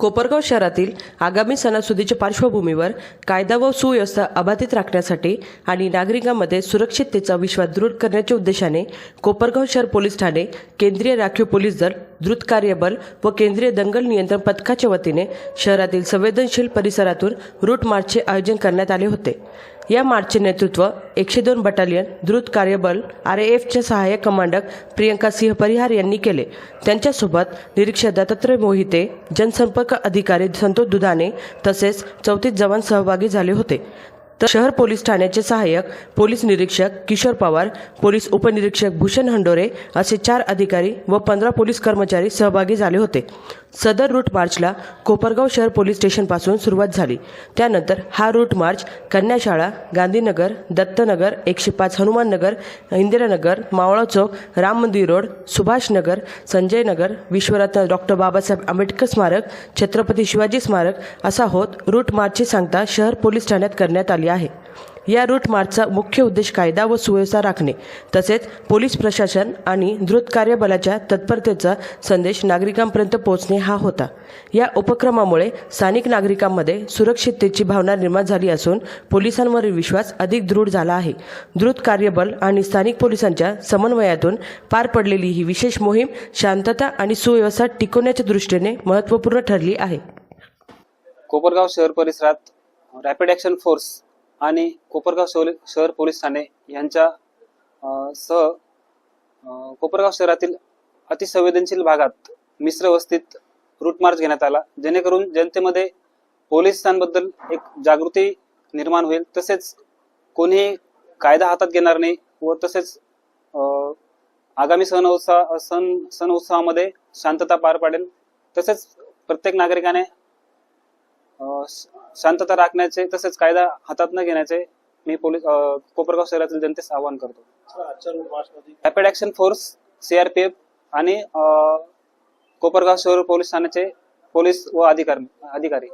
कोपरगाव शहरातील आगामी सणासुदीच्या पार्श्वभूमीवर कायदा व सुव्यवस्था अबाधित राखण्यासाठी आणि नागरिकांमध्ये सुरक्षिततेचा विश्वास दृढ करण्याच्या उद्देशाने कोपरगाव शहर पोलीस ठाणे केंद्रीय राखीव पोलीस दल द्रुत कार्यबल व केंद्रीय दंगल नियंत्रण पथकाच्या वतीने शहरातील संवेदनशील परिसरातून रूट मार्चचे आयोजन करण्यात आले होते. या मार्चचे नेतृत्व एकशे दोन बटालियन द्रुत कार्यबल आर एफचे सहाय्यक कमांडक प्रियंका सिंह परिहार यांनी केले. त्यांच्यासोबत निरीक्षक दत्तात्रय मोहिते जनसंपर्क अधिकारी संतोष दुधाने तसेच चौतीस जवान सहभागी झाले होते. तर शहर पोलीस ठाण्याचे सहाय्यक पोलीस निरीक्षक किशोर पवार पोलीस उपनिरीक्षक भूषण हंडोरे असे चार अधिकारी व पंधरा पोलीस कर्मचारी सहभागी झाले होते. सदर रूट मार्चला कोपरगाव शहर पोलीस स्टेशनपासून सुरुवात झाली. त्यानंतर हा रूट मार्च कन्याशाळा गांधीनगर दत्तनगर एकशे पाच हनुमाननगर इंदिरानगर मावळा चौक राम मंदिर रोड सुभाषनगर संजय नगर विश्वरत्न डॉक्टर बाबासाहेब आंबेडकर स्मारक छत्रपती शिवाजी स्मारक असा होत रूट मार्चची सांगता शहर पोलीस ठाण्यात करण्यात आली आहे. या रूट मार्चचा मुख्य उद्देश कायदा व सुव्यवस्था राखणे तसेच पोलीस प्रशासन आणि द्रुत कार्यबलाच्या तत्परतेचा संदेश नागरिकांपर्यंत पोहोचणे हा होता. या उपक्रमामुळे स्थानिक नागरिकांमध्ये सुरक्षिततेची भावना निर्माण झाली असून पोलिसांवरील विश्वास अधिक दृढ झाला आहे. द्रुत कार्यबल आणि स्थानिक पोलिसांच्या समन्वयातून पार पडलेली ही विशेष मोहीम शांतता आणि सुव्यवस्था टिकवण्याच्या दृष्टीने महत्त्वपूर्ण ठरली आहे. कोपरगाव शहर परिसरात रॅपिड ॲक्शन फोर्स आणि कोपरगाव शहर शहर पोलीस ठाणे यांच्या सह कोपरगाव शहरातील अतिसंवेदनशील भागात मिश्र वस्तीत रूट मार्च घेण्यात आला. जेणेकरून जनतेमध्ये पोलिसांबद्दल एक जागृती निर्माण होईल. तसेच कोणीही कायदा हातात घेणार नाही व तसेच आगामी सण उत्सव सण सण उत्सवामध्ये शांतता पार पाडेल. तसेच प्रत्येक नागरिकाने शांतता राखण्याचे तसेच कायदा हातात न घेण्याचे मी पोलीस कोपरगाव शहरातील जनतेस आवाहन करतो. रॅपिड ऍक्शन फोर्स सीआरपीएफ आणि कोपरगाव शहर पोलीस ठाण्याचे पोलीस व अधिकारी अधिकारी.